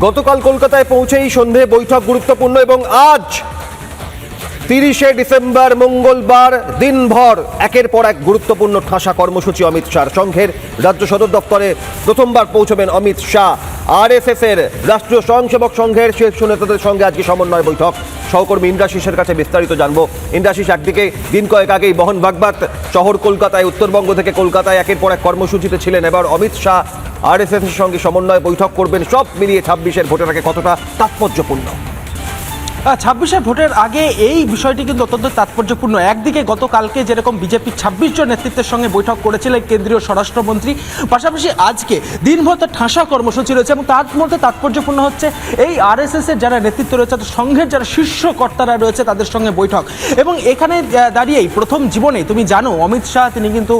গতকাল কলকাতায় পৌঁছেই সন্ধে বৈঠক গুরুত্বপূর্ণ এবং আজ তিরিশে ডিসেম্বর মঙ্গলবার দিনভর একের পর এক গুরুত্বপূর্ণ ঠাসা কর্মসূচি অমিত শাহর সংঘের রাজ্য সদর দপ্তরে প্রথমবার পৌঁছবেন অমিত শাহ। আরএসএস এর রাষ্ট্রীয় স্বয়ংসেবক সংঘের শীর্ষ নেতাদের সঙ্গে আজকে সমন্বয় বৈঠক। সহকর্মী ইন্দ্রাশিসের কাছে বিস্তারিত জানব। ইন্দ্রাশিস একদিকে দিন কয়েক আগেই বহন ভাগবত শহর কলকাতায়, উত্তরবঙ্গ থেকে কলকাতায় একের পর এক কর্মসূচিতে ছিলেন। এবার অমিত শাহ আরএসএসের সঙ্গে সমন্বয় বৈঠক করবেন। সব মিলিয়ে ছাব্বিশের ভোটের আগে কতটা তাৎপর্যপূর্ণ? ছাব্বিশে ভোটের আগে এই বিষয়টি কিন্তু অত্যন্ত তাৎপর্যপূর্ণ। একদিকে গতকালকে যেরকম বিজেপি ছাব্বিশ জন নেতৃত্বের সঙ্গে বৈঠক করেছিলেন কেন্দ্রীয় স্বরাষ্ট্রমন্ত্রী, পাশাপাশি আজকে দিনভর তার ঠাসা কর্মসূচি রয়েছে এবং তার মধ্যে তাৎপর্যপূর্ণ হচ্ছে এই আরএসএস এর যারা নেতৃত্ব রয়েছে সংঘের যারা শীর্ষ কর্তারা রয়েছে, তাদের সঙ্গে বৈঠক। এবং এখানে দাঁড়িয়েই প্রথম জীবনে, তুমি জানো, অমিত শাহ তিনি কিন্তু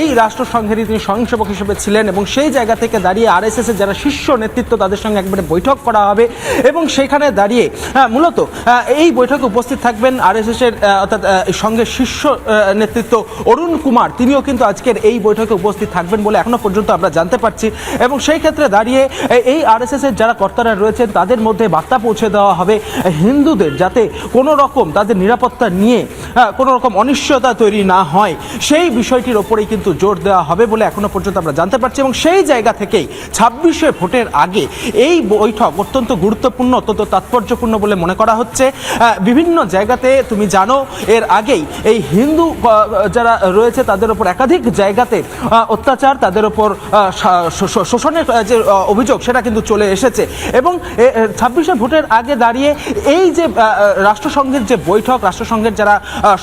এই রাষ্ট্রসংঘেরই তিনি স্বয়ংসেবক হিসেবে ছিলেন এবং সেই জায়গা থেকে দাঁড়িয়ে আরএসএস এর যারা শীর্ষ নেতৃত্ব, তাদের সঙ্গে একবারে বৈঠক করা হবে। এবং সেখানে দাঁড়িয়ে মূলত আহ, এই বৈঠকে উপস্থিত থাকবেন আরএসএস এর অর্থাৎ সঙ্গে শীর্ষ নেতৃত্ব অরুণ কুমার। তিনিও কিন্তু আজকের এই বৈঠকে উপস্থিত থাকবেন বলে এখনও পর্যন্ত আমরা জানতে পারছি। এবং সেই ক্ষেত্রে দাঁড়িয়ে এই আরএসএস এর যারা কর্তারা রয়েছেন তাদের মধ্যে বার্তা পৌঁছে দেওয়া হবে হিন্দুদের যাতে কোনো রকম তাদের নিরাপত্তা নিয়ে কোনো রকম অনিশ্চয়তা তৈরি না হয়। সেই বিষয়টির ওপরেই কিন্তু জোর দেওয়া হবে বলে এখনও পর্যন্ত আমরা জানতে পারছি। এবং সেই জায়গা থেকেই ছাব্বিশে ভোটের আগে এই বৈঠক অত্যন্ত গুরুত্বপূর্ণ অত্যন্ত তাৎপর্যপূর্ণ বলে মনে করা হচ্ছে। বিভিন্ন জায়গাতে তুমি জানো, এর আগেই এই হিন্দু যারা রয়েছে তাদের ওপর একাধিক জায়গাতে অত্যাচার, তাদের ওপর শোষণের যে অভিযোগ, সেটা কিন্তু চলে এসেছে। এবং ছাব্বিশে ভোটের আগে দাঁড়িয়ে এই যে রাষ্ট্রসংঘের যে বৈঠক, রাষ্ট্রসংঘের যারা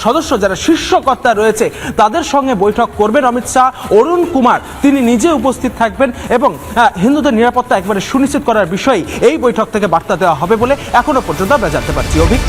সদস্য, যারা শীর্ষকর্তা রয়েছে, তাদের সঙ্গে বৈঠক করবেন অমিত শাহ, অরুণ কুমার, তিনি নিজে উপস্থিত থাকবেন এবং হিন্দুদের নিরাপত্তা একবারে সুনিশ্চিত করার বিষয়ে এই বৈঠক থেকে বার্তা দেওয়া হবে বলে এখনও পর্যন্ত জানতে পারছি অভিক।